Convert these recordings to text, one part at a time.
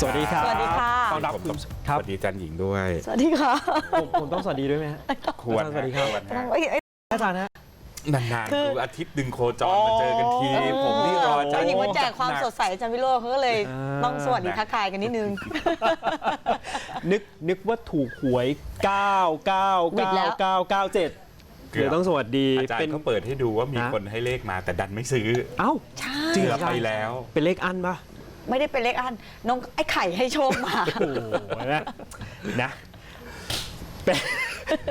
สวัสดีครับสวัสดีค่ะต้อนรับผมคุต้อณงครับสวัสดีอาจันหญิงด้วยสวัสดีค่ะผมผมต้องสวัสดีด้วยไหมฮะควรสวัสดีครับควรฮะเอ้ยเอ้ยอาจารย์ฮะนานคืๆอคืออาทิตย์ดึงโคจรมาเจอกันทีอ๋อผมนี่รออาจัวันนนี้มาแจกความหนัสดใสอาจารย์วิโรจน์เขาก็เลยอ่าต้องสวัสดีทักทายกันนิดนึง นึกนึกว่าถูกหวย 9 9บิดแล้ว9 9 9 7เดี๋ยวต้องสวัสดีอาจารเป็นย์เขาเปิดให้ดูว่ามีฮะคนให้เลขมาแต่ดันไม่ซื้อ เอ้าใช่จริงเกืเหรออบไปแล้ว เป็นเลขอันปะ ไม่ได้เป็นเลขอันน้องไอ้ไข่ให้โชคมา โอ้โหนะนะเป็น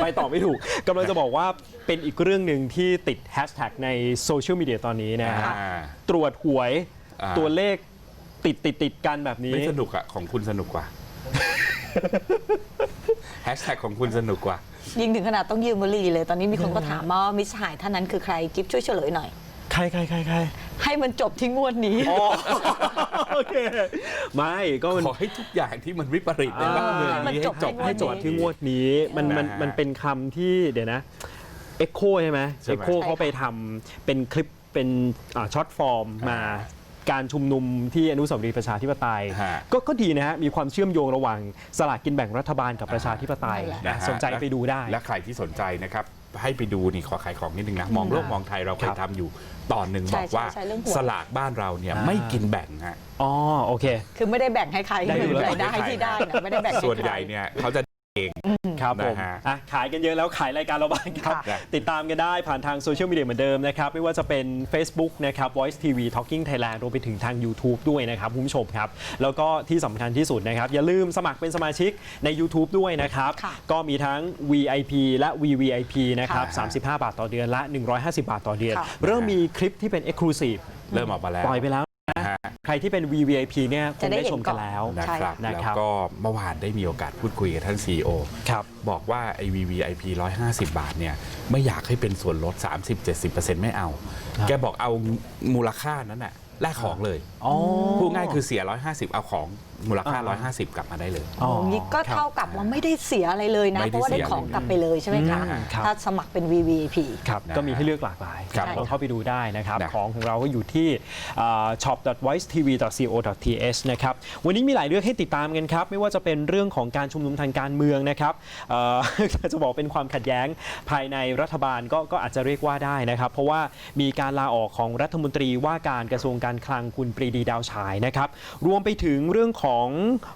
ไปต่อไม่ถูกกำลังจะบอกว่าเป็นอีกเรื่องหนึ่งที่ติดแฮชแท็กในโซเชียลมีเดียตอนนี้นะฮะอ่า ตรวจหวยอ่า ตัวเลขติดติดติดกันแบบนี้ ไม่สนุกอะของคุณสนุกกว่า แฮชแท็กของคุณสนุกกว่า ยิงถึงขนาดต้องยืมบุหรี่เลย ตอนนี้มีคนก็ถามมาว่ามิตรสหายท่านนั้นคือใครจิ๊บช่วยเฉลยหน่อย ใครใครใครใคร ให้มันจบที่งวดนี้ อ๋อโอเค ไม่ก็มัน ขอให้ทุกอย่างที่มันวิปริตในบ้านเมืองมันนี้จให้บจบให้ให้จบที่งวดนี้ มันมันนะฮะมันเป็นคำที่เดี๋ยวนะเอ็กโคใช่ไหมใช่ไหมเอ็กโคเขาไปทำเป็นคลิปเป็นช็อตฟอร์มมาอ่าการชุมนุมที่อนุสาวรีย์ประชาธิปไตย ฮะก็ก็ดีนะฮะ มีความเชื่อมโยงระหว่างสลากกินแบ่งรัฐบาลกับประชาธิปไตยนั่นแหละนะฮะสนใจไปดูได้ และใครที่สนใจนะครับ ให้ไปดูนี่ขอขายของนิดนึงนะ มองโลกมองไทยเราเคยครับทำอยู่ตอนหนึ่งใช่บอกว่าใช่ใช่เรื่องหวย สลากบ้านเราเนี่ยอ่าไม่กินแบ่งฮะ อ๋อโอเค คือไม่ได้แบ่งให้ใครได้ดูแล้ว รายได้ที่ได้นะไม่ได้แบ่งให้ใคร ส่วนใหญ่เนี่ยเขาจะ ครับผมนะฮะ อะขายกันเยอะแล้วขายรายการเราบ้างครับค่ะติดตามกันได้ผ่านทางโซเชียลมีเดียเหมือนเดิมนะครับ ไม่ว่าจะเป็น Facebook นะครับ Voice TV Talking Thailand รวมไปถึงทาง YouTube ด้วยนะครับคุณผู้ชมครับ แล้วก็ที่สำคัญที่สุดนะครับ อย่าลืมสมัครเป็นสมาชิกใน YouTube ด้วยนะครับ ค่ะ ก็มีทั้ง VIP และ VVIP นะครับค่ะ35 บาทต่อเดือนและ 150 บาทต่อเดือน ค่ะ เริ่มมีคลิปที่เป็น Exclusive เริ่มออกมาแล้ว ปล่อยไปแล้วนะฮะ ใครที่เป็น VVIP เนี่ยคจะงได้ได้เห็นชมกันแล้ว นะใช่ครับนะแล้วครับก็เมื่อวานได้มีโอกาสพูดคุยกับท่าน CEO ครับ บอกว่าไอ้ VVIP 150 บาทเนี่ยไม่อยากให้เป็นส่วนลด 30-70%ไม่เอาครับแกบอกเอามูลค่านั้นน่ะแลกของเลย อ๋อ พูดง่ายคือเสีย 150 เอาของมูลค่า อ่า 150 กลับมาได้เลย อ๋อ อย่างนี้ก็ครับเท่ากับว่าไม่ได้เสียอะไรเลยนะ ไม่เพได้ราะว่าได้เสียของกลับไปเลยใช่ไหมคะ อืมครับ ถ้าสมัครเป็น VVP ครับนะก็มีให้เลือกหลากหลายครับลองเข้าไปดูได้นะครับ นะของของเราก็อยู่ที่อ่า shop.voicetv.co.th นะครับ วันนี้มีหลายเรื่องให้ติดตามกันครับ ไม่ว่าจะเป็นเรื่องของการชุมนุมทางการเมืองนะครับเอ่อ จะบอกเป็นความขัดแย้งภายในรัฐบาลก็ก็อาจจะเรียกว่าได้นะครับ เพราะว่ามีการลาออกของรัฐมนตรีว่าการกระทรวงการคลังคุณปรีดีดาวฉายนะครับ รวมไปถึงเรื่องของ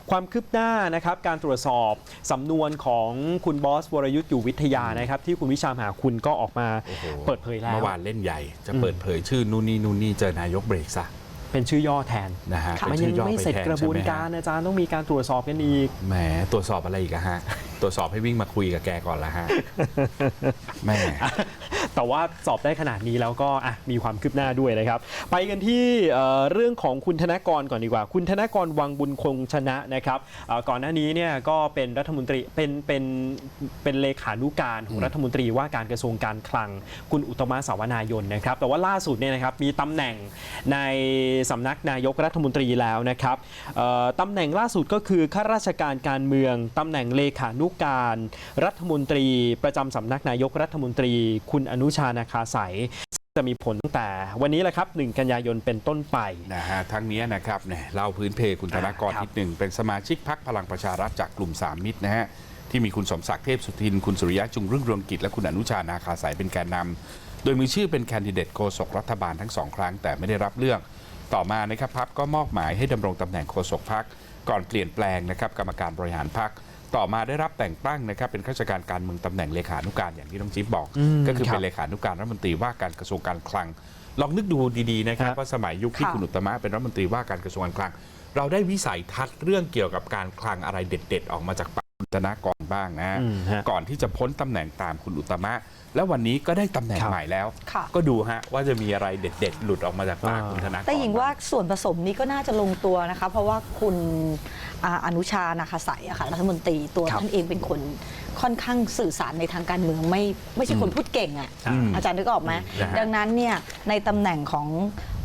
ความคืบหน้านะครับการตรวจสอบสำนวนของคุณบอสวรยุทธ์อยู่วิทยานะครับที่คุณวิชามหาคุณก็ออกมาโอ้โหเปิดเผยแล้ว เมื่อวานเล่นใหญ่ จะเปิดเผยชื่อนู่นนี่นู่นนี่เจอนายกเบรกซะ เป็นชื่อย่อแทนนะฮะมันเป็นยัชื่งอย่อไม่ไปเสร็จแทนกระบวนใช่ไหมการฮะอาจารย์ต้องมีการตรวจสอบกันอีกแหมตรวจสอบอะไรอีกอะฮะตรวจสอบให้วิ่งมาคุยกับแกก่อนละฮะแหม่แต่ว่าสอบได้ขนาดนี้แล้วก็อะมีความคืบหน้าด้วยนะครับ ไปกันที่เอ่อเรื่องของคุณธนกรก่อนดีกว่า คุณธนกรวังบุญคงชนะนะครับเอ่อก่อนหน้านี้เนี่ยก็เป็นรัฐมนตรีเป็นเป็นเป็นเลขานุการของรัฐมนตรีว่าการกระทรวงการคลัง คุณอุตตมะสาวนายนนะครับ แต่ว่าล่าสุดเนี่ยนะครับมีตำแหน่งในสำนักนายกรัฐมนตรีแล้วนะครับเอ่อตำแหน่งล่าสุดก็คือข้าราชการการเมืองตำแหน่งเลขานุการ รัฐมนตรี ประจำสำนักนายกรัฐมนตรี คุณอนุชานาคาสายจะมีผลตั้งแต่วันนี้แหละครับ 1 กันยายนเป็นต้นไปนะฮะทั้งนี้นะครับเนี่ยเล่าพื้นเพคุณธนากรครับนิดหนึ่งเป็นสมาชิกพักพลังประชารัฐจากกลุ่มสามมิตรนะฮะที่มีคุณสมศักดิ์เทพสุทิน คุณสุริยะจุงรุ่งเรืองกิจและคุณอนุชานาคาสายเป็นแกนนำโดยมีชื่อเป็นแคนดิเดตโฆษกรัฐบาลทั้งสองครั้งแต่ไม่ได้รับเลือก ต่อมานะครับพักก็มอบหมายให้ดำรงตำแหน่งโฆษกพักก่อนเปลี่ยนแปลงนะครับกรรมการบริหารพักต่อมาได้รับแต่งตั้งนะครับเป็นข้าราชการการเมืองตำแหน่งเลขานุการอย่างที่น้องจิ๊บบอกอืมก็คือครับเป็นเลขานุการรัฐมนตรีว่าการกระทรวงการคลัง ลองนึกดูดีๆนะครับฮะว่าสมัยยุคที่ค่ะคุณอุตตมะเป็นรัฐมนตรีว่าการกระทรวงการคลัง เราได้วิสัยทัศน์เรื่องเกี่ยวกับการคลังอะไรเด็ด ๆ ออกมาจากปากคุณ ธนากรบ้างนะฮะอืมฮะก่อนที่จะพ้นตำแหน่งตามคุณอุตตมะ แล้ววันนี้ก็ได้ตำแหน่งครับใหม่แล้วค่ะก็ดูฮะว่าจะมีอะไรเด็ด ๆ หลุดออกมาจากปากคุณธนากรแต่หญิงว่าบ้ส่วนผสมนี้ก็น่าจะลงตัวนะคะ เพราะว่าคุณอาอนุชานาคาสายอะค่ะรัฐมนตรีตัวครับท่านเองเป็นคนค่อนข้างสื่อสารในทางการเมืองไม่ไม่ใช่คนพูดเก่งอะอืมอาจารย์นึกออกไหมนะฮะดังนั้นเนี่ยในตำแหน่งของ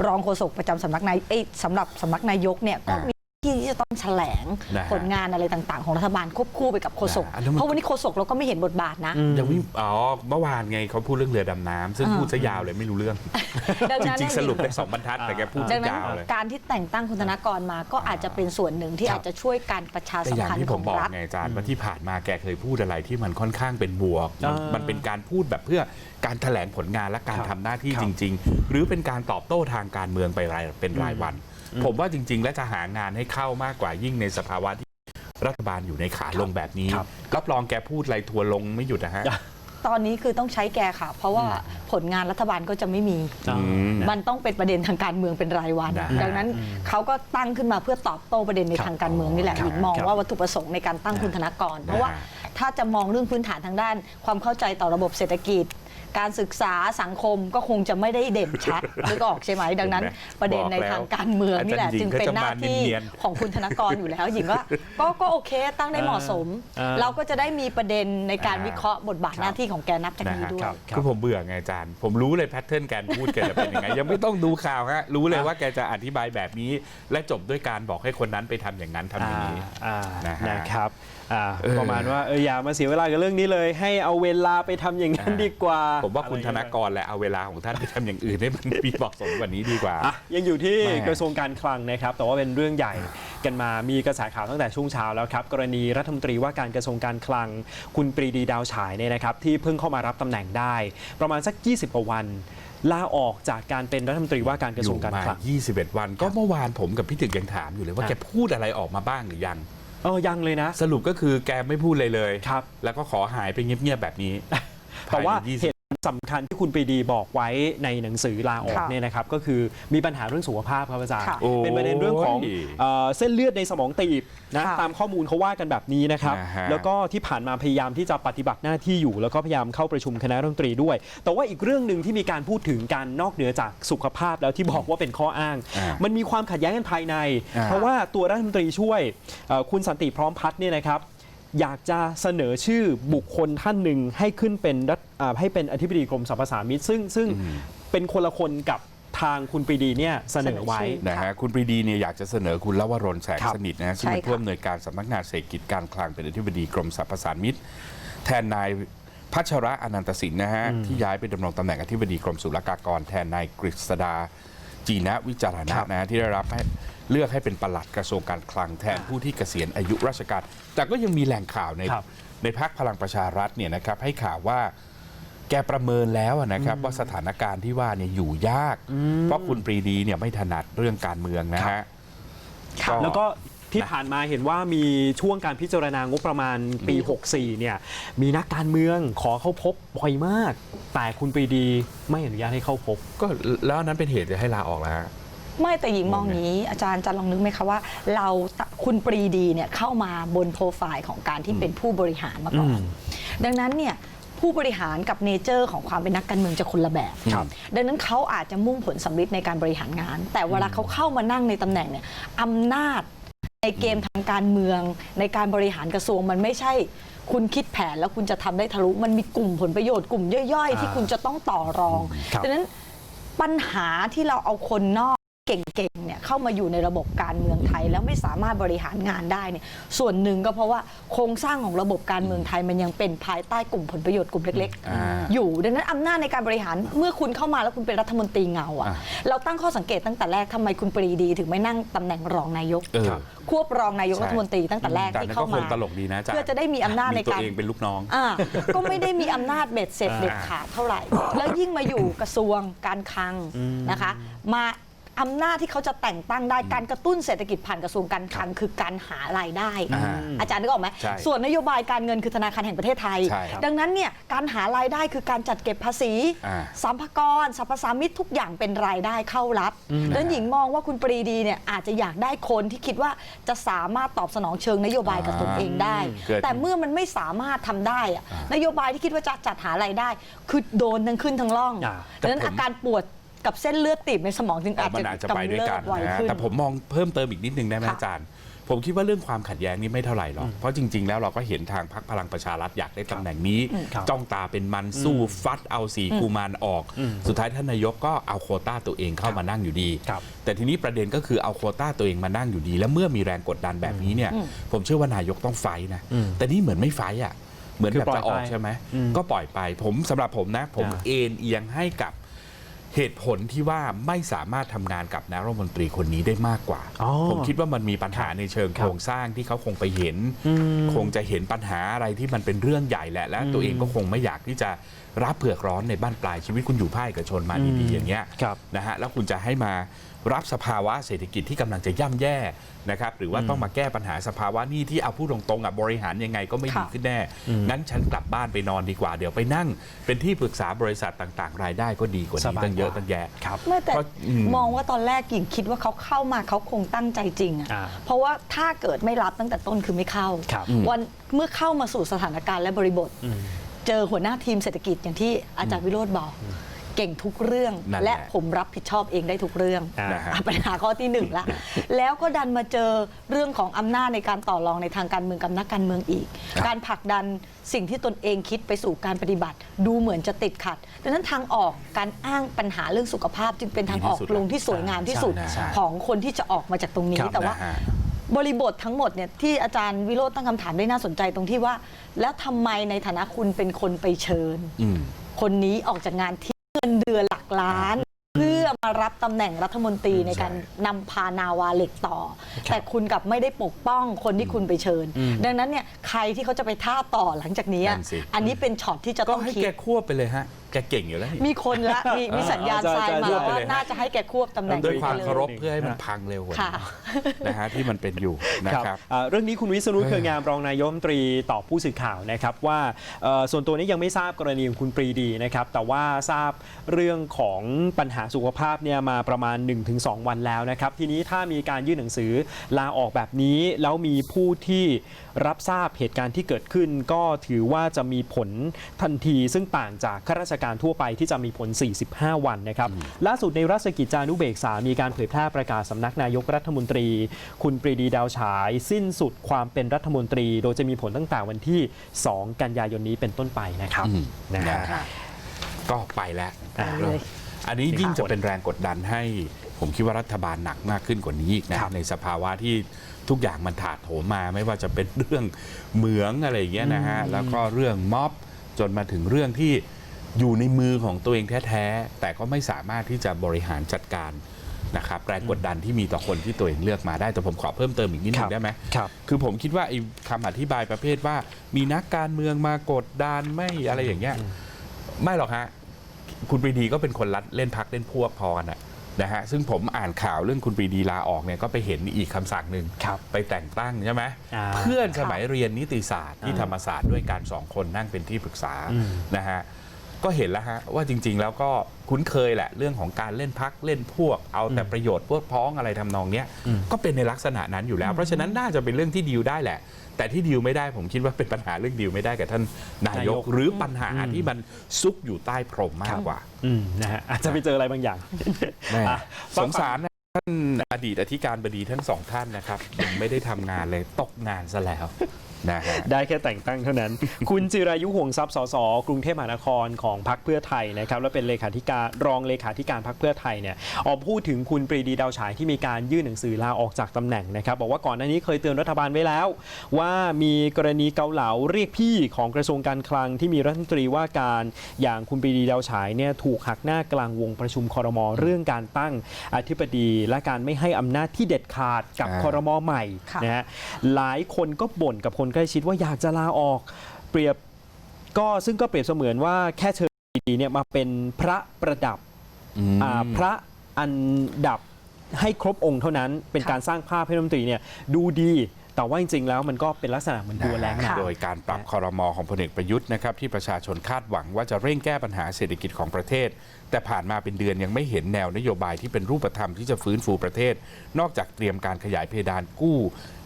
รองโฆษกประจำสำนักนายเอ้ยสำหรับสำนักนายกเนี่ยก็มี ที่จะจะต้องแถลงนะฮะผลงานอะไรต่างๆ ของรัฐบาลควบคู่ไปกับโฆษก นะอันนั้นมัน เพราะวันนี้โฆษกเราก็ไม่เห็นบทบาทนะยังไม่อ๋อเมื่อวานไงเขาพูดเรื่องเรือดำน้ำซึ่งอ่า พูดซะยาวเลยไม่รู้เรื่อง ดังจนั้นริง ๆ สรุปได้สองบรรทัดแต่แกพูดดัซะงนั้นยาวเลย การที่แต่งตั้งคุณธนกรมาก็อาจจะเป็นส่วนหนึ่งที่ครับ อาจจะช่วยการประชาแต่สัมอย่างพันที่ธ์ผขอมงบอกรัฐ ไงอาจารย์ว่าที่ผ่านมาแกเคยพูดอะไรที่มันค่อนข้างเป็นบวก มันอ่ามัมันเป็นการพูดแบบเพื่อการแถลงผลงานและการครับทำหน้าที่ครับจริง ๆ หรือเป็นการตอบโต้ทางการเมืองไปรายเป็นรายวัน ผมว่าจริง ๆ และจะหางานให้เข้ามากกว่ายิ่งในสภาวะที่รัฐบาลอยู่ในขาลงแบบนี้ครับรับรองแกพูดอะไรทัวร์ลงไม่หยุดนะฮะตอนนี้คือต้องใช้แกค่ะ เพราะว่าผลงานรัฐบาลก็จะไม่มีอืมมันต้องเป็นประเด็นทางการเมืองเป็นรายวันนะฮะดังนั้นเขาก็ตั้งขึ้นมาเพื่อตอบโต้ประเด็นในครับทางการเมืองนี่แหละครับหญิงมองครับว่าวัตถุประสงค์ในการตั้งคุณธนกร เพราะว่านะฮะถ้าจะมองเรื่องพื้นฐานทางด้าน ความเข้าใจต่อระบบเศรษฐกิจ การศึกษาสังคมก็คงจะไม่ได้เด่นชัดนึกออกใช่ไหมดังนั้นเห็นไหมประเด็นในบอกแล้วทางการเมืองนี่แหละอาจารย์หญิจึงงเป็นหน้าเขาจะมาที่เนียนๆของคุณธนกรอยู่แล้วหญิงว่าก็ก็โอเคตั้งได้เหมาะสมอ่าเราก็จะได้มีประเด็นในการอ่าวิเคราะห์บทบาทครับหน้าที่ของแกนับจากนี้ด้วยครับคือผมเบื่อไงอาจารย์ ผมรู้เลยแพทเทิร์นการพูดแกจะเป็นยังไงยังไม่ต้องดูข่าวฮะรู้เลยว่าแกจะอธิบายแบบนี้ และจบด้วยการบอกให้คนนั้นไปทำอย่างนั้นทำอย่างนี้อ่านะฮะนะครับอ่าเออประมาณว่าเอออย่ามาเสียเวลากับเรื่องนี้เลย ให้เอาเวลาไปทำอย่างนั้นอ่าดีกว่าผมว่าคุณธนกรแหละเอาเวลาของท่านไปทำอย่างอื่นให้มันมีเหมาะสมกว่านี้ดีกว่า อะยังอยู่ที่แม่ กระทรวงการคลังนะครับ แต่ว่าเป็นเรื่องใหญ่กันมามีกระแสข่าวตั้งแต่ช่วงเช้าแล้วครับ กรณีรัฐมนตรีว่าการกระทรวงการคลัง คุณปรีดีดาวฉายเนี่ยนะครับ ที่เพิ่งเข้ามารับตำแหน่งได้ ประมาณสัก 20กว่าวันลาออกจากการเป็นรัฐมนตรีว่าการกระทรวงการอยู่คลัมาง21 วัน ก็เมื่อวานผมกับพี่ตึกยังถามอยู่เลยว่าครับ แกพูดอะไรออกมาบ้างหรือยัง เออยังเลยนะ สรุปก็คือแกไม่พูดเลยเลย ครับ แล้วก็ขอหายไปเงียบๆแบบนี้แต่ว่าภยใน20 เหตุ สำคัญที่คุณปรีดีบอกไว้ในหนังสือลาออกค่ะ เนี่ยนะครับก็คือมีปัญหาเรื่องสุขภาพครับอาจารย์ ค่ะโอ้ยเป็นประเด็นเรื่องของเอ่อเส้นเลือดในสมองตีบนะค่ะ ตามข้อมูลเขาว่ากันแบบนี้นะครับนะฮะ แล้วก็ที่ผ่านมาพยายามที่จะปฏิบัติหน้าที่อยู่ แล้วก็พยายามเข้าประชุมคณะรัฐมนตรีด้วย แต่ว่าอีกเรื่องหนึ่งที่มีการพูดถึงการนอกเหนือจากสุขภาพแล้วที่บอกว่าเป็นข้ออ้าง อ่ามันมีความขัดแย้งกันภายใน อ่า เพราะว่าตัวรัฐมนตรีช่วยเอ่อคุณสันติพร้อมพัฒน์เนี่ยนะครับ อยากจะเสนอชื่อบุคคลท่านหนึ่งให้ขึ้นเป็นรัฐอ่าให้เป็นอธิบดีกรมสรรพสามิตซึ่งซึ่งเป็นคนละคนกับทางคุณปรีดีเนี่ยเสนอไว้ เสนอชื่อ นะฮะคุณปรีดีเนี่ยอยากจะเสนอคุณลวรนแสงครับ สนิทนะฮะซึ่งใช่เป็นค่ะ ผู้อำนวยการสำนักงานเศรษฐกิจการคลังเป็นอธิบดีกรมสรรพสามิตแทนนายพัชระอนันตสินนะฮะที่ย้ายไปดำรงตำแหน่งอธิบดีกรมศุลกากร แทนนายกฤษดา จีนะวิจารณะครับนะฮะที่ได้รับให้เลือกให้เป็นปลัดกระทรวงการคลังแทนผู้ที่เกษียณอายุราชการ แต่ก็ยังมีแหล่งข่าวในครับในพักพลังประชารัฐเนี่ยนะครับให้ข่าวว่าแกประเมินแล้วอะนะครับว่าสถานการณ์ที่ว่าเนี่ยอยู่ยาก เพราะคุณปรีดีเนี่ยไม่ถนัดเรื่องการเมืองนะฮะแล้วก็ ที่ผ่านมาเห็นว่ามีช่วงการพิจารณางบประมาณปี 64 เนี่ย มีนักการเมืองขอเข้าพบบ่อยมาก แต่คุณปรีดีไม่อนุญาตให้เข้าพบ ก็แล้วอันนั้นเป็นเหตุจะให้ลาออกแล้วฮะ ไม่แต่หญิงมองอย่างนี้อาจารย์จะลองนึกไหมคะว่า เราคุณปรีดีเนี่ยเข้ามาบนโปรไฟล์ของการที่เป็นผู้บริหารมาก่อน ดังนั้นเนี่ยผู้บริหารกับเนเจอร์ของความเป็นนักการเมืองจะคนละแบบ ครับ ดังนั้นเขาอาจจะมุ่งผลสำลิดในการบริหารงาน แต่เวลาเขาเข้ามานั่งในตำแหน่งเนี่ยอำนาจ ในเกมทางการเมืองในการบริหารกระทรวงมันไม่ใช่ คุณคิดแผนแล้วคุณจะทำได้ทะลุมันมีกลุ่มผลประโยชน์กลุ่มย่อยๆ ที่คุณจะต้องต่อรองครับดังนั้นปัญหาที่เราเอาคนนอก เก่งๆเนี่ยเข้ามาอยู่ในระบบการเมืองไทย แล้วไม่สามารถบริหารงานได้เนี่ยส่วนหนึ่งก็เพราะว่าโครงสร้างของระบบการเมืองไทยมันยังเป็นภายใต้กลุ่มผลประโยชน์กลุ่มเล็กอ่า ๆ อยู่ดังนั้นอำนาจในการบริหารเมื่อคุณเข้ามาแล้วคุณเป็นรัฐมนตรีเงาอะอ่าเราตั้งข้อสังเกตตั้งแต่แรกทำไมคุณปรีดี ถึงไม่นั่งตำแหน่งรองนายก เออ ควบรองนายกใช่รัฐมนตรีตั้งแต่แรกแต่ที่นั้นเข้าก็คมางตลกดีนะอาจารย์เพื่อจะได้มีอำนาจในตัวการเองเป็นลูกน้อง อ่าก็ไม่ได้มีอำนาจเบ็ดเสร็จอ่า เด็ดขาดเท่าไหร่ แล้วยิ่งมาอยู่กระทรวงการคลังนะคะ มา อำนาจที่เขาจะแต่งตั้งได้การกระตุ้นเศรษฐกิจผ่านกระทรวงการคลังคือการหารายได้ อ่าอาจารย์นึกออกไหมใช่ส่วนนโยบายการเงินคือธนาคารแห่งประเทศไทย ใช่ครับดังนั้นเนี่ยการหารายได้คือการจัดเก็บภาษีอ่า สัมภากรสรรพสามิตทุกอย่างเป็นรายได้เข้ารัฐดังนั้นหญิงมองว่าคุณปรีดีเนี่ยอาจจะอยากได้คนที่คิดว่าจะสามารถตอบสนองเชิงนโยบายกับตนเองได้ เกิด แต่เมื่อมันไม่สามารถทำได้อะนโยบายที่คิดว่าจะจัดหารายได้ คือโดนทั้งขึ้นทั้งล่องอ่าดังนั้นแต่ผม อาการปวด กับเส้นเลือดตีบในสมองจึงอาจมันจะอาจจะไปด้วยกันกำเริบไวนะฮะขึ้น แต่ผมมองเพิ่มเติมอีกนิดนึงได้ไหมค่ะอาจารย์ ผมคิดว่าเรื่องความขัดแย้งนี่ไม่เท่าไหร่หรอก เพราะจริง ๆ แล้วเราก็เห็นทางพรรคพลังประชารัฐอยากได้ตำแหน่งนี้ ครับจ้องตาเป็นมันสู้ฟัดเอาสีกุมารออก สุดท้ายท่านนายกก็เอาโควต้าตัวเองเข้ามานั่งอยู่ดี ครับ แต่ทีนี้ประเด็นก็คือเอาโควต้าตัวเองมานั่งอยู่ดี แล้วเมื่อมีแรงกดดันแบบนี้เนี่ย ผมเชื่อว่านายกต้องไฟท์นะอืมแต่นี่เหมือนไม่ไฟท์อะ เหมือนคือแบบปล่อยจะออกไปใช่ไหมอืมก็ปล่อยไป ผมสำหรับผมนะ ผมอ่า เอ็นเอียงให้กับ เหตุผลที่ว่าไม่สามารถทำงานกับนายรัฐมนตรีคนนี้ได้มากกว่าอ๋อผมคิดว่ามันมีปัญหาในเชิงคโครับรงสร้างที่เขาคงไปเห็นอืมคงจะเห็นปัญหาอะไรที่มันเป็นเรื่องใหญ่แหละและตัวเองก็คงไม่อยากที่จะ รับเผือกร้อนในบ้านปลายชีวิตคุณอยู่ภาคเอกชนมาดีๆอย่างเงี้ยครับนะฮะแล้วคุณจะให้มารับสภาวะเศรษฐกิจที่กำลังจะย่ำแย่นะครับหรือว่าต้องมาแก้ปัญหาสภาวะหนี้ที่เอาพูดตรงๆอะบริหารยังไงก็ไม่ดีค่ะขึ้นแน่งั้นฉันกลับบ้านไปนอนดีกว่าเดี๋ยวไปนั่ง เป็นที่ปรึกษาบริษัทต่างๆ รายได้ก็ดีกว่าสนี้บายตั้งเยอะกว่าตั้งแยะครับไม่แต่เพราะอืมมองว่าตอนแรกกิ่งคิดว่าเขาเข้ามาเขาคงตั้งใจจริงอะอ่าเพราะว่าถ้าเกิดไม่รับตั้งแต่ต้นคือไม่เข้าครับวันเมื่อเข้ามาสู่สถานการณ์และบริบทอืม เจอหัวหน้าทีมเศรษฐกิจอย่างที่อาจารย์วิโรธบอก เก่งทุกเรื่อง นั่นแหละและผมรับผิดชอบเองได้ทุกเรื่องอ่านะฮะ อะปัญหาข้อที่หนึ่งละแล้วก็ดันมาเจอเรื่องของอำนาจในการต่อรองในทางการเมืองกับนักการเมืองอีก การผลักดันสิ่งที่ตนเองคิดไปสู่การปฏิบัติ ดูเหมือนจะติดขัดดังนั้นทางออกการอ้างปัญหาเรื่องสุขภาพจึงเป็นทางออกดีที่สุดลงที่สวยงามที่สุดใช่ใช่ ของคนที่จะออกมาจากตรงนี้ ครับแต่ว่า นะฮะ บริบททั้งหมดเนี่ยที่อาจารย์วิโรจน์ตั้งคำถามได้น่าสนใจตรงที่ว่า แล้วทำไมในฐานะคุณเป็นคนไปเชิญ อืม คนนี้ออกจากงานที่เงินเดือนหลักล้าน เพื่อมารับตำแหน่งรัฐมนตรีในการนำพานาวาเหล็กต่อ แต่คุณกลับไม่ได้ปกป้องคนที่คุณไปเชิญ ดังนั้นเนี่ยใครที่เขาจะไปท่าบต่อหลังจากนี้นั่นสิ อันนี้เป็นช็อตที่จะก็ต้องให้คิด แกควบไปเลยฮะ แกเก่งอยู่แล้วนี่ มีคนละมีมีสัญญาณใช่ทรายใช่มาใช่ ว่าน่าจะให้แกควบตำแหน่งด้วยความไปล เคารพเพื่อให้มันพังเร็วกว่าค่ะนี้นะฮะที่มันเป็นอยู่นะครับ อ่าเรื่องนี้คุณวิษณุเครืองามรองนายกรัฐมนตรีตอบผู้สื่อข่าวนะครับว่าเอ่อส่วนตัวนี้ยังไม่ทราบกรณีของคุณปรีดีนะครับแต่ว่าทราบเรื่องของปัญหาสุขภาพเนี่ยมาประมาณ 1-2 วันแล้วนะครับทีนี้ถ้ามีการยื่นหนังสือลาออกแบบนี้ แล้วมีผู้ที่ รับทราบเหตุการณ์ที่เกิดขึ้น ก็ถือว่าจะมีผลทันทีซึ่งต่างจากข้าราชการทั่วไปที่จะมีผล 45 วันนะครับล่าสุดในราชกิจจานุเบกษา มีการเผยแพร่ประกาศสำนักนายกรัฐมนตรี คุณปรีดีดาวฉาย สิ้นสุดความเป็นรัฐมนตรี โดยจะมีผลตั้งแต่วันที่ 2 กันยายนนี้เป็นต้นไปนะครับอืมนะนะฮะฮะก็ไปแล้วอ่าเลยอันนี้ยิ่งจะเป็นแรงกดดันให้ผมคิดว่ารัฐบาลหนักมากขึ้นกว่านี้อีกนะครับในสภาวะที่ ทุกอย่างมันถาดโถมมาไม่ว่าจะเป็นเรื่องเหมืองอะไรอย่างเงี้ยนะฮะแล้วก็เรื่องม็อบจนมาถึงเรื่องที่อยู่ในมือของตัวเองแท้ๆ แต่ก็ไม่สามารถที่จะบริหารจัดการนะครับแรงกดดันที่มีต่อคนที่ตัวเองเลือกมาได้แต่ผมขอเพิ่มเติมอีกนิดหนึครังบได้ไหมครับคือผมคิดว่าไอ้คำอธิบายประเภทว่า มีนักการเมืองมากดดันไม่อะไรอย่างเงี้ยไม่หรอกฮะคุณปรีดีก็เป็นคนรัดเล่นพักเล่นพวกพอกันนะ นะฮะซึ่งผมอ่านข่าวเรื่องคุณปรีดีลาออกเนี่ยก็ไปเห็นอีกคำสั่งหนึ่งครับไปแต่งตั้งใช่ไหมอ่าเพื่อนสมัยเรียนนิติศาสตร์ที่อ่าธรรมศาสตร์ด้วยการสองคนนั่งเป็นที่ปรึกษาอืม นะฮะก็เห็นแล้วฮะว่าจริง ๆ แล้วก็คุ้นเคยแหละเรื่องของการเล่นพักเล่นพวกเอาแต่ประโยชน์พวกพ้องอะไรทำนองเนี้ยอืมก็เป็นในลักษณะนั้นอยู่แล้ว เพราะฉะนั้นน่าจะเป็นเรื่องที่ดีลได้แหละ แต่ที่ดีลไม่ได้ผมคิดว่าเป็นปัญหาเรื่องดีลไม่ได้กับท่านนายก หรือปัญหาที่มันซุกอยู่ใต้พรมมากกว่าอืมนะฮะอาจจะไปเจออะไรบางอย่างแม่อะสงสารนะท่านอดีตอธิการบดีทั้งสองท่านนะครับยังไม่ได้ทำงานเลยตกงานซะแล้ว นะฮะได้แค่แต่งตั้งเท่านั้น คุณจิรายุห่วงทรัพย์สสกรุงเทพมหานครของพรรคเพื่อไทยนะครับและเป็นเลขาธิการรองเลขาธิการพรรคเพื่อไทยเนี่ยออกพูดถึงคุณปรีดีดาวฉายที่มีการยื่นหนังสือลาออกจากตำแหน่งนะครับบอกว่าก่อนหน้านี้เคยเตือนรัฐบาลไว้แล้ว ว่ามีกรณีเกาเหลาเรียกพี่ของกระทรวงการคลังที่มีรัฐมนตรีว่าการอย่างคุณปรีดีดาวฉายเนี่ยถูกหักหน้ากลางวงประชุมคอรมอเรื่องการตั้งอธิบดีและการไม่ให้อำนาจที่เด็ดขาดกับคอรมอใหม่นะฮะหลายคนก็บ่นกับคนใกล้ชิดว่าอยากจะลาออก เปรียบก็ซึ่งก็เปรียบเสมือนว่าแค่เชิญดีเนี่ยมาเป็นพระประดับอืมอ่าพระอันดับให้ครบองค์เท่านั้นเป็นค่ะการสร้างภาพให้รัฐมนตรีเนี่ยดูดีแต่ว่าจริงๆ แล้วมันก็เป็นลักษณะเหมือนดูแรงหนักโดยการปรับคอรมอของพลเอกประยุทธ์นะครับที่ประชาชนคาดหวังว่าจะเร่งแก้ปัญหาเศรษฐกิจของประเทศ แต่ผ่านมาเป็นเดือนยังไม่เห็นแนวนโยบายที่เป็นรูปธรรมที่จะฟื้นฟูประเทศ นอกจากเตรียมการขยายเพดานกู้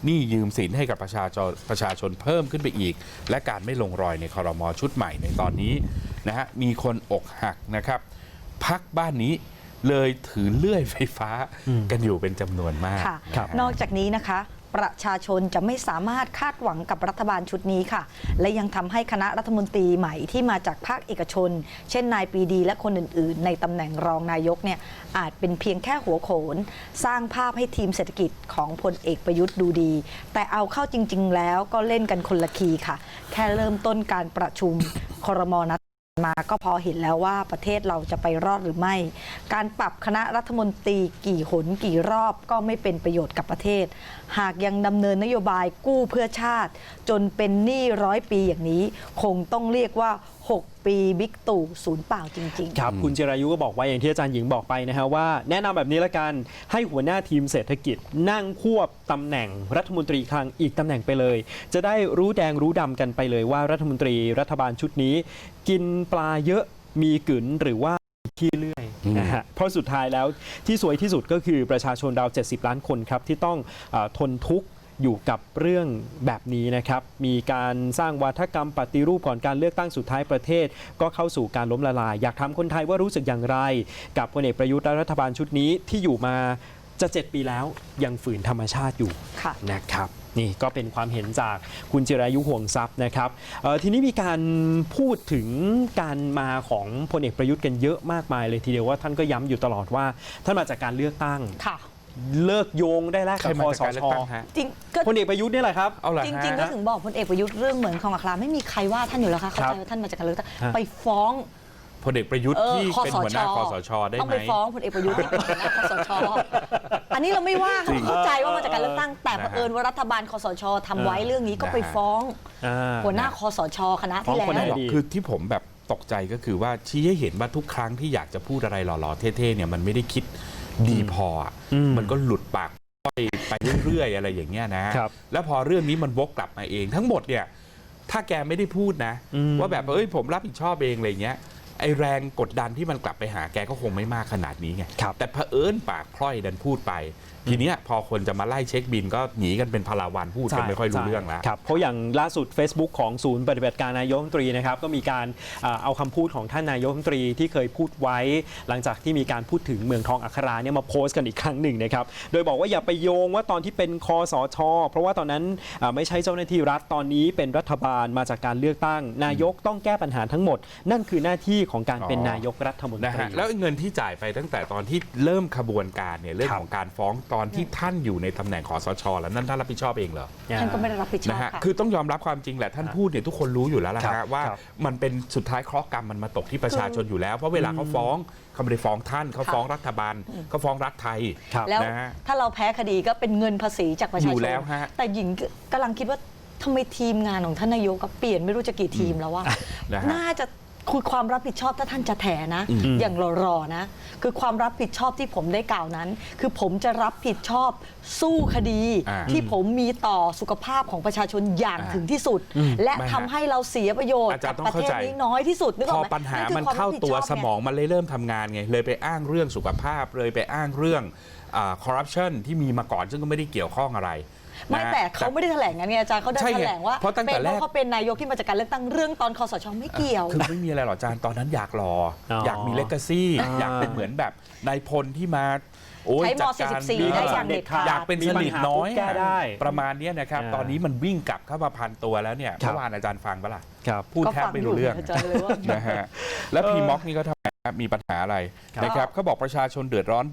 หนี้ยืมสินให้กับประชาชนประชาชนเพิ่มขึ้นไปอีก และการไม่ลงรอยในคอรมอชุดใหม่ในตอนนี้นะฮะมีคนอกหักนะครับพักบ้านนี้เลยถือเลื่อยไฟฟ้ากันอยู่เป็นจำนวนมาก ค่ะนะฮะนอกจากนี้นะคะ ประชาชนจะไม่สามารถคาดหวังกับรัฐบาลชุดนี้ค่ะ และยังทำให้คณะรัฐมนตรีใหม่ที่มาจากภาคเอกชน เช่นนายปีดีและคนอื่น ๆ ในตำแหน่งรองนายกเนี่ยอาจเป็นเพียงแค่หัวโขน สร้างภาพให้ทีมเศรษฐกิจของพลเอกประยุทธ์ดูดี แต่เอาเข้าจริง ๆ แล้วก็เล่นกันคนละคีค่ะ แค่เริ่มต้นการประชุมครมนั มาก็พอเห็นแล้วว่าประเทศเราจะไปรอดหรือไม่ การปรับคณะรัฐมนตรีกี่หนกี่รอบก็ไม่เป็นประโยชน์กับประเทศ หากยังดำเนินนโยบายกู้เพื่อชาติ จนเป็นหนี้ร้อยปีอย่างนี้ คงต้องเรียกว่า 6 ปีบิ๊กตู่ศูนย์เปล่าจริง ๆ ครับ คุณจิรายุก็บอกไว้อย่างที่อาจารย์หญิงบอกไปนะฮะว่าแนะนำแบบนี้ละกันให้หัวหน้าทีมเศรษฐกิจ นั่งควบตำแหน่งรัฐมนตรีคลังอีกตำแหน่งไปเลย จะได้รู้แดงรู้ดำกันไปเลยว่ารัฐมนตรีรัฐบาลชุดนี้ กินปลาเยอะมีกลืนหรือว่าขี้เลื่อยนะฮะเพราะสุดท้ายแล้วที่สวยที่สุดก็คือประชาชนราว 70 ล้านคนครับที่ต้องเออทนทุกข์ อยู่กับเรื่องแบบนี้นะครับ มีการสร้างวาทกรรมปฏิรูปก่อนการเลือกตั้งสุดท้ายประเทศ ก็เข้าสู่การล้มละลาย อยากถามคนไทยว่ารู้สึกอย่างไร กับพลเอกประยุทธ์และรัฐบาลชุดนี้ที่อยู่มาจะ 7 ปีแล้วยังฝืนธรรมชาติอยู่ค่ะนะครับนี่ก็เป็นความเห็นจากคุณจิรายุห่วงทรัพย์นะครับเอ่อทีนี้มีการพูดถึงการมาของพลเอกประยุทธ์กันเยอะมากมายเลยทีเดียวว่าท่านก็ย้ำอยู่ตลอดว่า ท่านมาจากการเลือกตั้งค่ะ เลิกโยงได้แล้วใครกับมาคอจากสการเลืชอกตั้งฮะ จริงก็พลเอกประยุทธ์นี่แหละครับ เอาล่ะจฮะ ริง ๆ ก็ถึงบอกพลเอกประยุทธ์เรื่องเหมืองทองอัคราไม่มีใครว่าท่านอยู่แล้วค่ะเข้าครับใจว่าท่านมาจากการเลือกตั้งฮะไปฟ้อง พลเอกประยุทธ์เออที่คอเป็นสหัวหชน้าคอสชได้ต้องไหม ไปฟ้องพลเอกประยุทธ์ที่เป็นหัวหน้าคอสช อันนี้เราไม่ว่าจริง เข้าใจว่ามาจากการเลือกตั้งแต่นะเผฮะอิญว่ารัฐบาลคอสชทำไว้เรื่องนี้ก็ไปนะฮะฟ้องอ่า หัวหน้าคอสชคณะฟ้อที่งแล้คนไหนวหรอกดี คือที่ผมแบบตกใจก็คือว่าชี้ให้เห็นว่าทุกครั้งที่อยากจะพูดอะไรหล่อๆเท่ๆเนี่ยมันไม่ได้คิด ดีพออะอืมมันก็หลุดปากไปไปเรื่อยๆอะไรอย่างเงี้ยนะ ครับแล้วพอเรื่องนี้มันวกกลับมาเอง ทั้งหมดเนี่ย ถ้าแกไม่ได้พูดนะ อืม ว่าแบบเอ้ยผมรับผิดชอบเองอะไรเงี้ยไอแรงกดดันที่มันกลับไปหาแกก็คงไม่มากขนาดนี้ไง ครับ แต่เผอิญปากพร่อยดันพูดไป ทีเนี้ยพอคนจะมาไล่เช็คบินก็หนีกันเป็นพลาวันพูดกันไม่ค่อยรู้เรื่องแล้วครับเพราะอย่างล่าสุด Facebook ของศูนย์ปฏิบัติการนายกรัฐมนตรีนะครับก็มีการเอ่อเอาคำพูดของท่านนายกรัฐมนตรีที่เคยพูดไว้ หลังจากที่มีการพูดถึงเมืองทองอัคราเนี่ยมาโพสต์กันอีกครั้งหนึ่งนะครับโดยบอกว่าอย่าไปโยงว่าตอนที่เป็นคอสช เพราะว่าตอนนั้นเอ่อไม่ใช่เจ้าหน้าที่รัฐตอนนี้เป็นรัฐบาลมาจากการเลือกตั้ง นายกต้องแก้ปัญหาทั้งหมด นั่นคือหน้าที่ของการเป็นอ๋อนายกรัฐมนตนะรีฮะแล้วเงินที่จ่ายไปตั้งแต่ตอนที่เริ่มขบวนการเนี่ยเรื่องครับของการฟ้องตอนที่ท่านอยู่ในตำแหน่งขอสชแล้วนั่นท่านรับผิดชอบเองเหรอท่านก็ไม่ได้รับผิดชอนะบฮะค่ะคือต้องยอมรับความจริงแหละท่านพูดเนี่ยทุกคนรู้อยู่แล้วล่ะครัฮะบว่าครับมันเป็นสุดท้ายเคราะห์กรรมมันมาตกที่ประชาชนอยู่แล้วเพราะเวลาเขาฟ้องเขาไม่ได้ฟ้องท่านเขาฟ้องรัฐบาลเขาฟ้องรัฐไทยครับแล้วนะฮะถ้าเราแพ้คดีก็เป็นเงินภาษีจากประชาชนอยู่แล้วฮะแต่หญิงกำลังคิดว่าทำไมทีมงานของท่านนายกก็เปลี่ยนไม่รู้จะกี่ทีมแล้วว่านะฮะน่าจะ คือความรับผิดชอบถ้าท่านจะแถนะ อย่างรอๆนะ คือความรับผิดชอบที่ผมได้กล่าวนั้น คือผมจะรับผิดชอบสู้คดีอ่าที่ผมมีต่อสุขภาพของประชาชนอย่างอ่าถึงที่สุด และไม่ฮะทำให้เราเสียประโยชน์อาจารย์กับต้องประเทศเข้าใจนี้น้อยที่สุดนึกอพอกอไหมปัญหาคือมันควเข้ารับผิดตัวชบสไงมองมันเลยเริ่มทำงานไงเลยไปอ้างเรื่องสุขภาพเลยไปอ้างเรื่องคอร์รัปชันที่มีมาก่อนซึ่งก็ไม่ได้เกี่ยวข้องอะไร ไม่นะฮะแต่เขาไม่ได้แถลงงั้นไงอาจารย์เขาได้ใช่ไงแถลงว่าเพราะตั้งแต่เป็นเพแรกราะเขาเป็นนายกที่มาจากการเลือกตั้งเรื่องตอนคอสชไม่เกี่ยว คือไม่มีอะไรหรอกอาจารย์ตอนนั้นอยากรออ๋อออยากมีเลก a ซี่อ่าอยากเป็นเหมือนแบบนายพลที่มาโอ้ยใช้มจัดการ44 ได้อย่างเด็ดขาด อยากเป็นสลิดน้อยมีปัญหาปุ๊บแก้ได้ประมาณเนี้ยนะครับ อ่า ตอนนี้มันวิ่งกลับเข้ามาพันตัวแล้วเนี่ยครับ เมื่อวานอาจารย์ฟังปะล่ะครับ พูดแทบไม่รู้เรื่อง ก็ฟัอยู่อาจารย์เลยว่า นะฮะแล้วพีม็อกนี่เขาทำไมครับมีปัญหาอะไรครับ นะครับเขาบอกประชาชนเดือดร้อน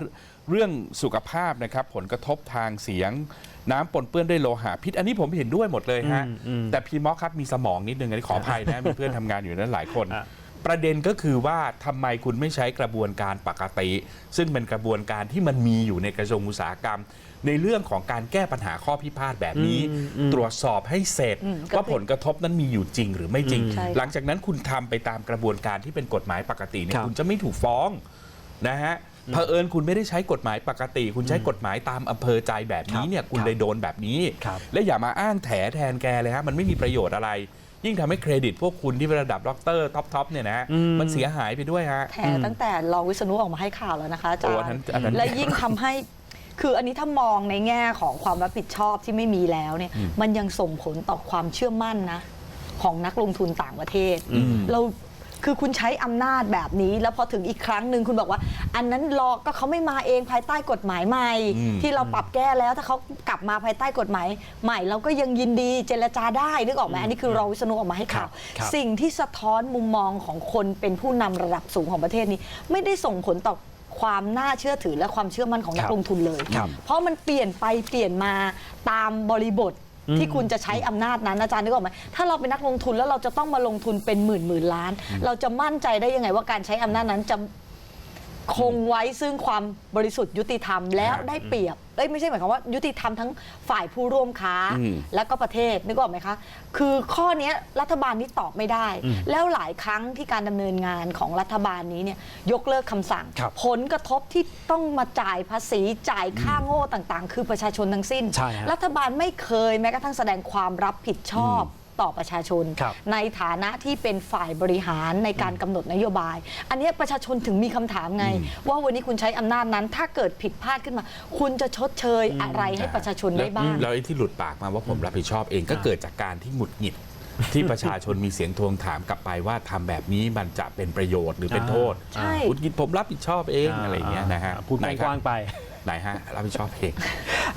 เรื่องสุขภาพนะครับ ผลกระทบทางเสียง น้ำปนเปื้อนด้วยโลหะพิษ อันนี้ผมเห็นด้วยหมดเลยฮะอืมอืมแต่พีม็อกครับมีสมองนิดนึงอันนี้ขออภัยนะ มีเพื่อนทำงานอยู่นั้นหลายคนอะประเด็นก็คือว่าทำไมคุณไม่ใช้กระบวนการปกติ ซึ่งเป็นกระบวนการที่มันมีอยู่ในกระทรวงอุตสาหกรรม ในเรื่องของการแก้ปัญหาข้อพิพาทแบบนี้อืมอืมตรวจสอบให้เสร็จอืมก็ว่าเป็นผลกระทบนั้นมีอยู่จริงหรือไม่จริงใช่หลังจากนั้นคุณทำไปตามกระบวนการที่เป็นกฎหมายปกติเนี่ครัยบคุณจะไม่ถูกฟ้องนะฮะ เผอิญคุณไม่ได้ใช้กฎหมายปกติ คุณใช้กฎหมายตามอำเภอใจแบบนี้เนี่ยคุณครับเลยโดนแบบนี้ครับและอย่ามาอ้างแถแทนแกเลยฮะมันไม่มีประโยชน์อะไร ยิ่งทำให้เครดิตพวกคุณที่เป็นระดับด็อกเตอร์ท็อปทอปเนี่ยนะฮะอืมมันเสียหายไปด้วยฮะแทนตั้งแต่รองวิษณุออกมาให้ข่าวแล้วนะคะอาจารโอ้อันนั้นอันนั้นย์และยิ่งทำให้คืออันนี้ถ้ามองในแง่ของความรับผิดชอบที่ไม่มีแล้วเนี่ยอืมมันยังส่งผลต่อความเชื่อมั่นนะของนักลงทุนต่างประเทศอืมเรา คือคุณใช้อำนาจแบบนี้ แล้วพอถึงอีกครั้งหนึ่งคุณบอกว่า อันนั้นรอก็เขาไม่มาเองภายใต้กฎหมายใหม่ อืม ที่เราปรับแก้แล้วถ้าเขากลับมาภายใต้กฎหมายใหม่ เราก็ยังยินดีเจรจาได้นึกออกไหมอันนี้คือรองวิษณุออกมาให้ข่าว ครับครับสิ่งที่สะท้อนมุมมองของคนเป็นผู้นำระดับสูงของประเทศนี้ ไม่ได้ส่งผลต่อความน่าเชื่อถือและความเชื่อมั่นของนัคกรับลงทุนเลย ครับ เพราะมันเปลี่ยนไปเปลี่ยนมาตามบริบท ที่คุณจะใช้อำนาจนั้นอาจารย์นึกออกไหมถ้าเราเป็นนักลงทุนแล้วเราจะต้องมาลงทุนเป็นหมื่นหมื่นล้าน เราจะมั่นใจได้ยังไงว่าการใช้อำนาจนั้นจะ คงไว้ซึ่งความบริสุทธิ์ยุติธรรมแล้วได้เปรียบเอ้ยไม่ใช่หมายความว่า ยุติธรรมทั้งฝ่ายผู้ร่วมค้าอืมและก็ประเทศนึกออกไหมคะ คือข้อเนี้ยรัฐบาลนี้ตอบไม่ได้ แล้วหลายครั้งที่การดำเนินงานของรัฐบาลนี้เนี่ยยกเลิกคำสั่ง ครับผลกระทบที่ต้องมาจ่ายภาษีจ่ายค่าโง่ต่างๆ คือประชาชนทั้งสิ้น ใช่ฮะ รัฐบาลไม่เคยแม้กระทั่งแสดงความรับผิดชอบ ต่อประชาชนครับในฐานะที่เป็นฝ่ายบริหารในการกำหนดนโยบาย อันเนี้ยประชาชนถึงมีคำถามไง ว่าวันนี้คุณใช้อำนาจนั้น ถ้าเกิดผิดพลาดขึ้นมา คุณจะชดเชยอะไรให้ประชาชนได้บ้างแล้วไอ้ที่หลุดปากมาว่าผมรับผิดชอบเองก็เกิดจากการที่หงุดหงิดที่ประชาชนมีเสียงทวงถามกลับไปว่าทำแบบนี้มันจะเป็นประโยชน์หรือเป็นโทษใช่หงุดหงิดผมรับผิดชอบเองอะไรอย่างเงี้ยนะฮะพูดไหนกครับว้างๆไป ไหนฮะรับผิดชอบเอง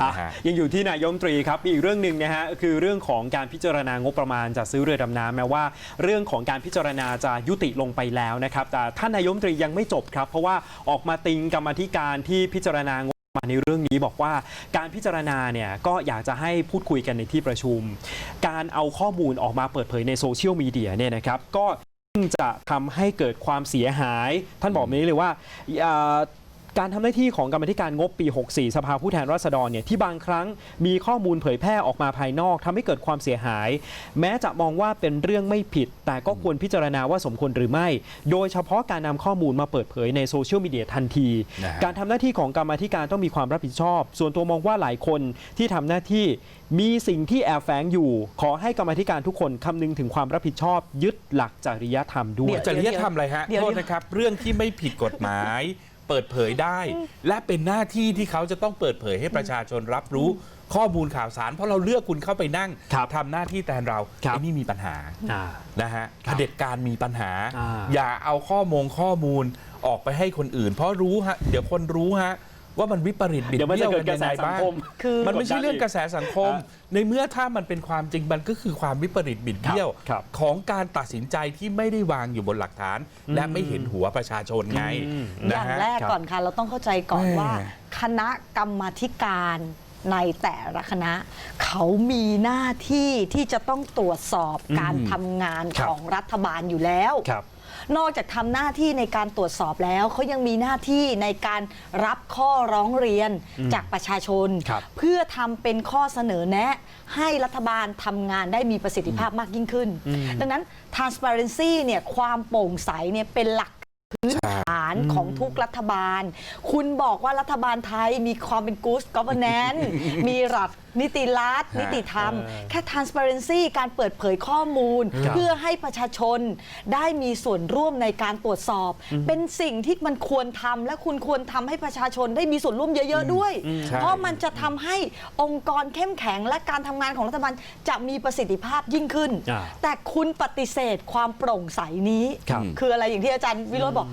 อะนะฮะ ยังอยู่ที่นายกรัฐมนตรีครับมีอีกเรื่องหนึ่งนะฮะคือเรื่องของการพิจารณางบประมาณจัดซื้อเรือดำน้ำแม้ว่า เรื่องของการพิจารณาจะยุติลงไปแล้วนะครับ แต่ท่านนายกรัฐมนตรียังไม่จบครับ เพราะว่าออกมาติงกรรมาธิการที่พิจารณางบประมาณในเรื่องนี้บอกว่า การพิจารณาเนี่ยก็อยากจะให้พูดคุยกันในที่ประชุม การเอาข้อมูลออกมาเปิดเผยในโซเชียลมีเดียเนี่ยนะครับก็ ซึ่งจะทำให้เกิดความเสียหาย ท่านบอกแบบนี้เลยว่าอ่า การทำหน้าที่ของกรรมาธิการงบปี 64 สภาผู้แทนราษฎรเนี่ยที่บางครั้งมีข้อมูลเผยแพร่ออกมาภายนอกทำให้เกิดความเสียหาย แม้จะมองว่าเป็นเรื่องไม่ผิด แต่ก็ควรพิจารณาว่าสมควรหรือไม่ โดยเฉพาะการนำข้อมูลมาเปิดเผยในโซเชียลมีเดียทันที นะฮะ การทำหน้าที่ของกรรมาธิการต้องมีความรับผิดชอบ ส่วนตัวมองว่าหลายคนที่ทำหน้าที่มีสิ่งที่แอบแฝงอยู่ ขอให้กรรมาธิการทุกคนคำนึงถึงความรับผิดชอบ ยึดหลักจริยธรรมด้วเดี๋ยยวจริยธรรมอะไรฮะ เดี๋ยว โทษนะครับ เรื่องที่ไม่ผิดกฎหมาย เปิดเผยได้ และเป็นหน้าที่ที่เขาจะต้องเปิดเผยให้ประชาชนรับรู้ข้อมูลข่าวสาร เพราะเราเลือกคุณเข้าไปนั่งครับทำหน้าที่แทนเราครับ ไอ้นี่มีปัญหา อ่า นะฮะเผด็จการมีปัญหา อ่าอย่าเอาข้อมงข้อมูลออกไปให้คนอื่น เพราะรู้ฮะ เดี๋ยวคนรู้ฮะ ว่ามันวิปริตบิดเดี๋ยวมันเบี้จะยวเกิกัดนกระยังแสไงสังบ้างคมคือมันไม่ใช่เรื่องกระแสสังคมอ่ในเมื่อถ้ามันเป็นความจริงมันก็คือความวิปริตบิดเบี้ยวครับของการตัดสินใจที่ไม่ได้วางอยู่บนหลักฐาน และไม่เห็นหัวประชาชนไงอืม อนะย่างฮะ แรกครับก่อนค่ะเราต้องเข้าใจก่อนแม่ว่า คณะกรรมาธิการในแต่ละคณะ เขามีหน้าที่ที่จะต้องตรวจสอบการทำงานครับ ของรัฐบาลอยู่แล้ว ครับ นอกจากทำหน้าที่ในการตรวจสอบแล้วเขายังมีหน้าที่ในการรับข้อร้องเรียนจากประชาชน ครับ เพื่อทำเป็นข้อเสนอแนะ ให้รัฐบาลทำงานได้มีประสิทธิภาพมากยิ่งขึ้น ดังนั้น transparency เนี่ยความโปร่งใสเนี่ยเป็นหลัก พื้นฐานของทุกรัฐบาล คุณบอกว่ารัฐบาลไทยมีความเป็น good governance มีหลัก นิติรัฐนิติธรรมเออแค่ transparency การเปิดเผยข้อมูลครับเพื่อให้ประชาชนได้มีส่วนร่วมในการตรวจสอบ เป็นสิ่งที่มันควรทำและคุณควรทำให้ประชาชนได้มีส่วนร่วมเยอะ ๆ ด้วย ใช่ เพราะมันจะทำให้องค์กรเข้มแข็งและการทำงานของรัฐบาลจะมีประสิทธิภาพยิ่งขึ้น อ่าแต่คุณปฏิเสธความโปร่งใสนี้ ครับ คืออะไรอย่างที่อาจารย์วิโรจน์บอก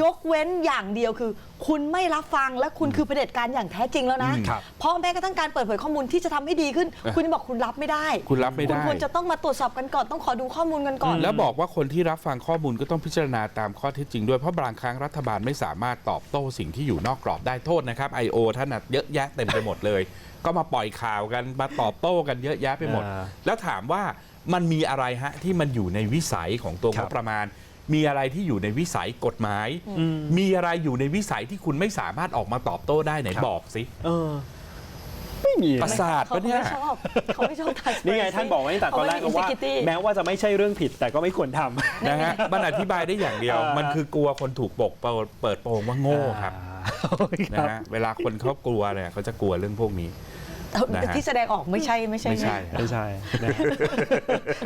ยกเว้นอย่างเดียวคือ คุณไม่รับฟังและคุณคือเผด็จการอย่างแท้จริงแล้วนะครับ เพราะแม้กระทั่งการเปิดเผยข้อมูลที่จะทำให้ดีขึ้น คุณยังบอกคุณรับไม่ได้ คุณรับไม่คุณได้ ควรจะต้องมาตรวจสอบกันก่อนต้องขอดูข้อมูลกันก่อน แล้วบอกว่าคนที่รับฟังข้อมูลก็ต้องพิจารณาตามข้อเท็จจริงด้วยเพราะบางครั้งรัฐบาลไม่สามารถตอบโต้สิ่งที่อยู่นอกกรอบได้โทษนะครับ I.O. ท่านน่ะเยอะแยะเต็มไปหมดเลย ก็มาปล่อยข่าวกันมาตอบโต้กันเยอะแยะไปหมด อ่าแล้วถามว่ามันมีอะไรฮะที่มันอยู่ในวิสัยของตัวครังบบประมาณ มีอะไรที่อยู่ในวิสัยกฎหมาย มีอะไรอยู่ในวิสัยที่คุณไม่สามารถออกมาตอบโต้ได้ไหนครับ บอกสิเออ ไม่มีประสาทเขาปะเนี่ย ไม่ชอบเขาไม่ชอบ transparency นี่ไงท่านบอกไว้ตั้งแต่ตอนแรกเขาว่าไม่มี integrity แม้ว่าจะไม่ใช่เรื่องผิดแต่ก็ไม่ควรทำ นะฮะมันอธิบายได้อย่างเดียว เออ มันคือกลัวคนถูกปกเปิดเปิดโปงว่าโง่ครับคนะรับฮะเวลาคนเขากลัวเนี่ยเขาจะกลัวเรื่องพวกนี้ นะฮะ ที่แสดงออกไม่ใช่ไม่ใช่ไม่ใช่ ไม่ใช่นะ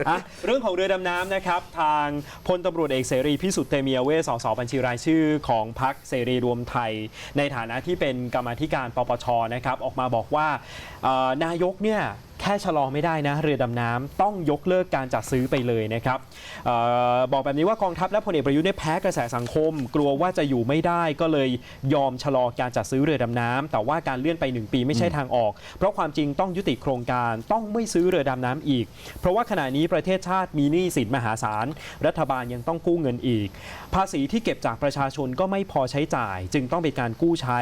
อะเรื่องของเรือดำน้ำนะครับ ทางพลตำรวจเอกเสรีพิสุทธิ์เตมียเวสสสบัญชีรายชื่อของพรรคเสรีรวมไทย ในฐานะที่เป็นกรรมาธิการปปชนะครับ ออกมาบอกว่าเอ่อนายกเนี่ย แค่ชะลอไม่ได้นะเรือดำน้ำต้องยกเลิกการจัดซื้อไปเลยนะครับเออบอกแบบนี้ว่ากองทัพและพลเอกประยุทธ์ได้แพ้กระแสสังคม กลัวว่าจะอยู่ไม่ได้ก็เลยยอมชะลอการจัดซื้อเรือดำน้ำแต่ว่าการเลื่อนไป 1 ปีไม่ใช่ทางออก เพราะความจริงต้องยุติโครงการต้องไม่ซื้อเรือดำน้ำอีก เพราะว่าขณะนี้ประเทศชาติมีหนี้สินมหาศาล รัฐบาลยังต้องกู้เงินอีก ภาษีที่เก็บจากประชาชนก็ไม่พอใช้จ่าย จึงต้องเป็นการกู้ใช้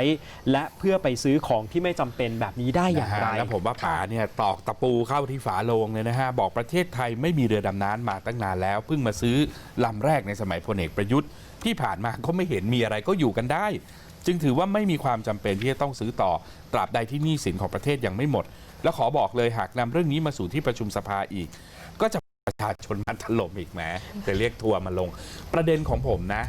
และเพื่อไปซื้อของที่ไม่จำเป็นแบบนี้ได้อย่างไรนะฮะแล้วผมว่าป๋าเนี่ยตอกตะปูเข้าที่ฝาโลงเลยนะฮะบอกประเทศไทยไม่มีเรือดำน้ำมาตั้งนานแล้ว เพิ่งมาซื้อลำแรกในสมัยพลเอกประยุทธ์ที่ผ่านมาก็ไม่เห็นมีอะไรก็อยู่กันได้ จึงถือว่าไม่มีความจำเป็นที่จะต้องซื้อต่อ ตราบใดที่หนี้สินของประเทศยังไม่หมด แล้วขอบอกเลยหากนำเรื่องนี้มาสู่ที่ประชุมสภาอีก ก็จะประชาชนมันถล่มอีกแหมจะเรียกทัวร์มาลง ประเด็นของผมนะ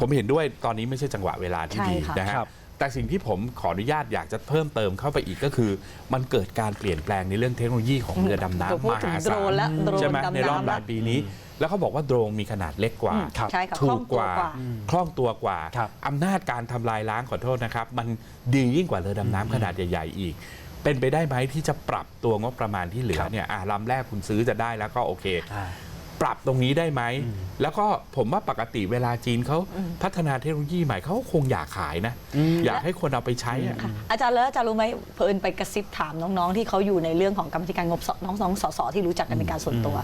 ผมเห็นด้วยตอนนี้ไม่ใช่จังหวะเวลาที่ใช่ดีค่ะนะฮะครับ แต่สิ่งที่ผมขออนุญาตอยากจะเพิ่มเติมเข้าไปอีกก็คือ มันเกิดการเปลี่ยนแปลงในเรื่องเทคโนโลยีของเรือดำเดี๋ยวน้ำพูมดถึงหาโดรศาลนและโดรนใช่ไหมดำในรอบน้ำหลาละยปีนี้ แล้วเขาบอกว่าโดรนมีขนาดเล็กกว่าอืมครับใช่ค่ะคถูล่องกตักวว่ากว่าคล่องตัวกว่าครับอำนาจการทำลายล้างขอโทษนะครับ มันดียิ่งกว่าเรือดำน้ำขนาดใหญ่ ๆ อีกเป็นไปได้ไหมที่จะปรับตัวงบประมาณที่เหลือครับเนี่ยอะลำแรกคุณซื้อจะได้แล้วก็โอเคอ่า ปรับตรงนี้ได้ไหม แล้วก็ผมว่าปกติเวลาจีนเขาพัฒนาเทคโนโลยีใหม่เขาก็คงอยากขายนะ อยากให้คนเอาไปใช้อะค่ะอาจารย์แล้วอาจารย์รู้ไหมเพลินไปกระซิบถามน้องๆ ที่เขาอยู่ในเรื่องของกรรมธิการงบสน้องๆสสที่รู้จักกันเป็นการส่วนตัว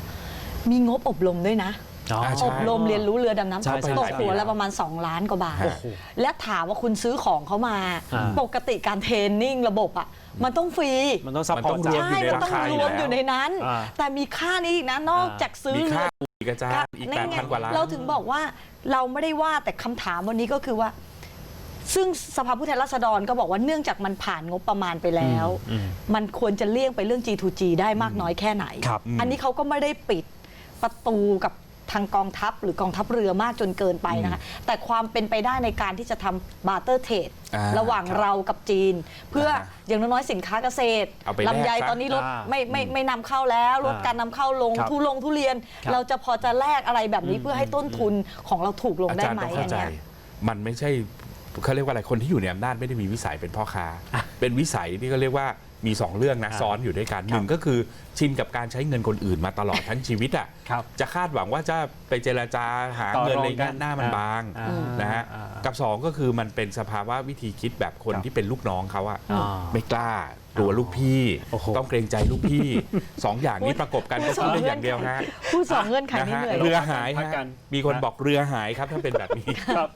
มีงบอบรมด้วยนะ อ๋อ ใช่ อบรมเรียนรู้เรือดำน้ำใช่ใช่ตกหัวใช่ละประมาณ 2 ล้านกว่าบาท โอ้โหและถามว่าคุณซื้อของเขามา อ่า ปกติการเทรนนิ่งระบบอะ มันต้องฟรี มันต้องซัพพอร์ตมันต้องรวม ใช่ อยู่ในมันต้องราคารวมอยู่แล้วอยู่ในนั้น อ่า แต่มีค่านี้อีกนะ นอกจากซื้อมีเรืค่าออีกอาจารย์อีกแปดพันกว่าล้าน เราถึงบอกว่าเราไม่ได้ว่าแต่คำถามวันนี้ก็คือว่า ซึ่งสภาผู้แทนราษฎรก็บอกว่าเนื่องจากมันผ่านงบประมาณไปแล้ว อืมมันควรจะเลี่ยงไปเรื่อง G2G ได้มากน้อยแค่ไหน ครับอันนี้เขาก็ไม่ได้ปิดประตูกับ ทางกองทัพหรือกองทัพเรือมากจนเกินไปนะคะ แต่ความเป็นไปได้ในการที่จะทำบาร์เตอร์เทรดอ่าระหว่างครับเรากับจีน เพื่อนะฮะอย่างน้อยๆสินค้าเกษตรเอาไปแลกลำไยซะตอนนี้ลดอ่าไม่ไม่ไม่นำเข้าแล้วลดอ่าการนำเข้าลงครับทุลงทุเรียน ครับ เราจะพอจะแลกอะไรแบบนี้เพื่อให้ต้นทุนของเราถูกลงอาได้จารย์ไหมต้องอัเข้านใจเนี้ย มันไม่ใช่เขาเรียกว่าอะไรคนที่อยู่ในอำนาจไม่ได้มีวิสัยเป็นพ่อค้า เป็นวิสัยที่เขาเรียกว่า มีสองเรื่องนะอ่าซ้อนอยู่ด้วยกันครับหนึ่งก็คือชินกับการใช้เงินคนอื่นมาตลอดทั้งชีวิตอะครับจะคาดหวังว่าจะไปเจรจาหาต่อเงินรองอะไรกัเงี้นยหน้ามันอ่าบางอ่านะฮะอ่ากับสองก็คือมันเป็นสภาวะวิธีคิดแบบคนครับที่เป็นลูกน้องเขาอะอ่าไม่กล้ากลัวลูกพี่โอ้โหต้องเกรงใจลูกพี่สองอย่างนี้ประกบกันก็พูดได้อย่างเดียวฮะพูดสองเงื่อนไขนะนี้ฮะเหนื่อยเรือหายพักฮะกันมีคนบอกเรือหายครับถ้าเป็นแบบนี้ครับ